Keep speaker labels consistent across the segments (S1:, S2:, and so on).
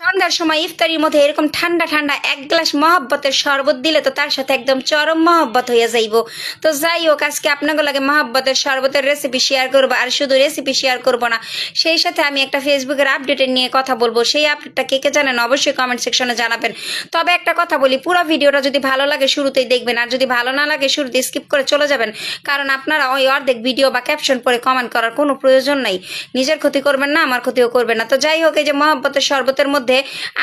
S1: সন্ধ্যার সময় ইফতারির মধ্যে এরকম ঠান্ডা ঠান্ডা এক গ্লাস মহব্বতের শরবত দিলে তো তার সাথে একদম চরম মহব্বত হয়ে যাইব। তো যাই হোক, আজকে আপনাকে লাগে মহব্বতের শরবতের রেসিপি শেয়ার করব আর শুধু রেসিপি শেয়ার করব না, সেই সাথে আমি একটা ফেসবুকের আপডেটের নিয়ে কথা বলব। সেই আপডেটটা কে কে জানেন অবশ্যই কমেন্ট সেকশনে জানাবেন। তবে একটা কথা বলি, পুরো ভিডিওটা যদি ভালো লাগে শুরুতেই দেখবেন, আর যদি ভালো না লাগে শুরুতে স্কিপ করে চলে যাবেন, কারণ আপনারা ওই অর্ধেক ভিডিও বা ক্যাপশন পরে কমেন্ট করার কোনো প্রয়োজন নাই। নিজের ক্ষতি করবেন না, আমার ক্ষতিও করবেন না। তো যাই হোক, এই যে মহব্বতের শরবতের মধ্যে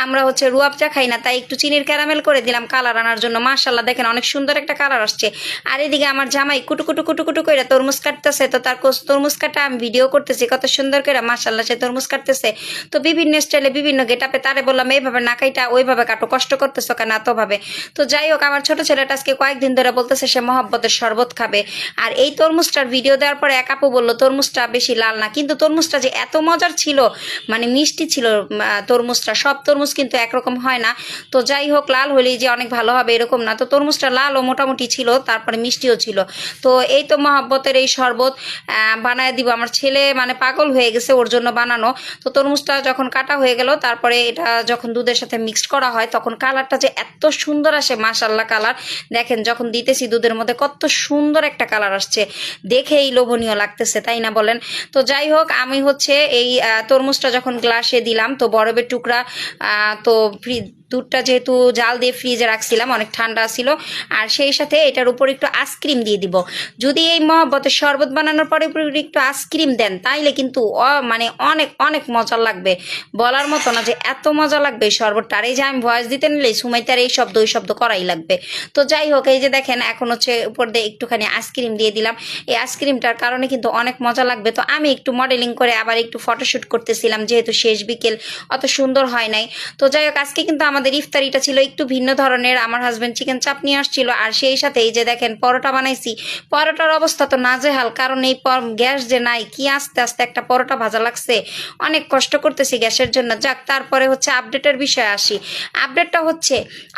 S1: আমরা হচ্ছে রুয়াবচা খাই না তাই একটু চিনির ক্যারামেল করে দিলাম কালার আনার জন্য। মাশাল্লাহ দেখেন অনেক সুন্দর একটা কালার আসছে। আর এদিকে আমার জামাই কুটু কুটু কুটু কুটু করে তরমুজ কাটতেছে তো তার তরমুজ কাটা আমি ভিডিও করতেছি কত সুন্দর করে মাশাল্লাহ সে তরমুজ কাটতেছে। তো বিভিন্ন স্টাইলে বিভিন্ন গেটাপে তারে বললাম এইভাবে না কাইটা ওইভাবে কাটো কষ্ট করতেছো কেন এতভাবে তো যাই হোক আমার ছোট ছেলেটা আজকে কয়েকদিন ধরে বলতেছে সে মহব্বতের শরবত খাবে। আর এই তরমুজটার ভিডিও দেওয়ার পরে এক আপু বলল তরমুজটা বেশি লাল না। কিন্তু তরমুজটা যে এত মজার ছিল মানে মিষ্টি ছিল আহ, তরমুজটা, সব তরমুজ কিন্তু একরকম হয় না। তো যাই হোক, লাল হলেই যে অনেক ভালো হবে এরকম না। তো তরমুজটা লালও মোটামুটি ছিল, তারপরে মিষ্টিও ছিল। তো এই তো মহাব্বতের এই শরবত বানায় দিব। আমার ছেলে মানে পাগল হয়ে গেছে ওর জন্য বানানো। তো তরমুজটা যখন কাটা হয়ে গেল, তারপরে এটা যখন দুধের সাথে মিক্সড করা হয়, তখন কালারটা যে এত সুন্দর আসে মাশাল্লাহ কালার। দেখেন, যখন দিতেছি দুধের মধ্যে কত সুন্দর একটা কালার আসছে। দেখেই লোভনীয় লাগতেছে, তাই না বলেন? তো যাই হোক, আমি হচ্ছে এই তরমুজটা যখন গ্লাসে দিলাম, তো বরফের টুকরা তো ফ্রি- দুধটা যেহেতু জাল দিয়ে ফ্রিজে রাখছিলাম, অনেক ঠান্ডা ছিল, আর সেই সাথে এটার উপর একটু আইসক্রিম দিয়ে দিব। যদি এই মহব্বতের শরবত বানানোর পরে একটু আইসক্রিম দেন, তাইলে কিন্তু মানে অনেক অনেক মজা লাগবে। বলার মতো না যে এত মজা লাগবে শরবতটা। আর এই যে আমি ভয়েস দিতে নিলে সুমাইতে আর এই শব্দ, ওই শব্দ করাই লাগবে। তো যাই হোক, এই যে দেখেন, এখন হচ্ছে উপর দিয়ে একটুখানি আইসক্রিম দিয়ে দিলাম। এই আইসক্রিমটার কারণে কিন্তু অনেক মজা লাগবে। তো আমি একটু মডেলিং করে আবার একটু ফটোশ্যুট করতেছিলাম, যেহেতু শেষ বিকেল, অত সুন্দর হয় নাই। তো যাই হোক, আজকে কিন্তু আমাদের ইফতারিটা ছিল একটু ভিন্ন ধরনের। আমার হাজব্যান্ড চিকেন চাপ নিয়ে আসছিল আর সেই সাথে এই যে দেখেন, পরোটা বানাইছি। পরোটার অবস্থা তো নাজেহাল, কারণ এই গ্যাস যে নাই, কি আস্তে আস্তে একটা পরোটা ভাজা লাগছে। অনেক কষ্ট করতেছি গ্যাসের জন্য। যাক, তারপরে হচ্ছে আপডেটের বিষয়ে আসি। আপডেটটা হচ্ছে,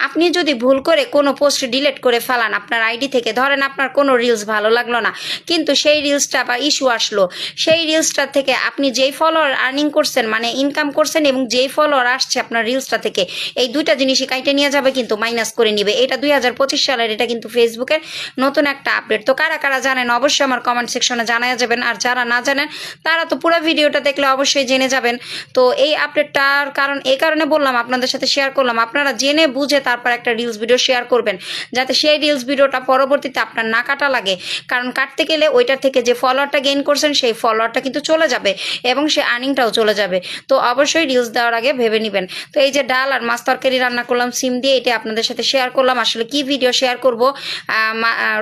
S1: আপনি যদি ভুল করে কোনো পোস্ট ডিলিট করে ফেলান, আপনার আইডি থেকে, ধরেন আপনার কোনো রিলস ভালো লাগল না, কিন্তু সেই রিলসটা বা ইস্যু আসলো, সেই রিলসটা থেকে আপনি যেই ফলোয়ার আর্নিং করছেন মানে ইনকাম করছেন এবং যেই ফলোয়ার আসছে আপনার রিলসটা থেকে, এই দুইটা জিনিসই কাইটে নিয়ে যাবে, কিন্তু মাইনাস করে নিবে। এটা দুই হাজার পঁচিশ সালের, এটা কিন্তু ফেসবুকের নতুন একটা আপডেট। তো কারা কারা জানেন, অবশ্যই আমার কমেন্ট সেকশনে জানাই যাবেন। আর যারা না জানেন, তারা তো পুরো ভিডিওটা দেখলে অবশ্যই জেনে যাবেন। তো এই আপডেটটার কারণ, এই কারণে বললাম, আপনাদের সাথে শেয়ার করলাম। আপনারা জেনে বুঝে তারপর একটা রিলস ভিডিও শেয়ার করবেন, যাতে সেই রিলস ভিডিওটা পরবর্তীতে আপনার না কাটা লাগে। কারণ কাটতে গেলে ওইটার থেকে যে ফলোয়ারটা গেইন করছেন, সেই ফলোয়ারটা কিন্তু চলে যাবে এবং সে আর্নিংটাও চলে যাবে। তো অবশ্যই রিলস দেওয়ার আগে ভেবে নেবেন। তো এই যে ডাল আর মাছ তরকারি রান্না করলাম, সিম দিয়ে এটা আপনাদের সাথে শেয়ার করলাম। আসলে কি ভিডিও শেয়ার করব?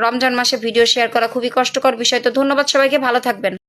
S1: রমজান মাসে ভিডিও শেয়ার করা খুবই কষ্টকর বিষয়। তো ধন্যবাদ সবাইকে, ভালো থাকবেন।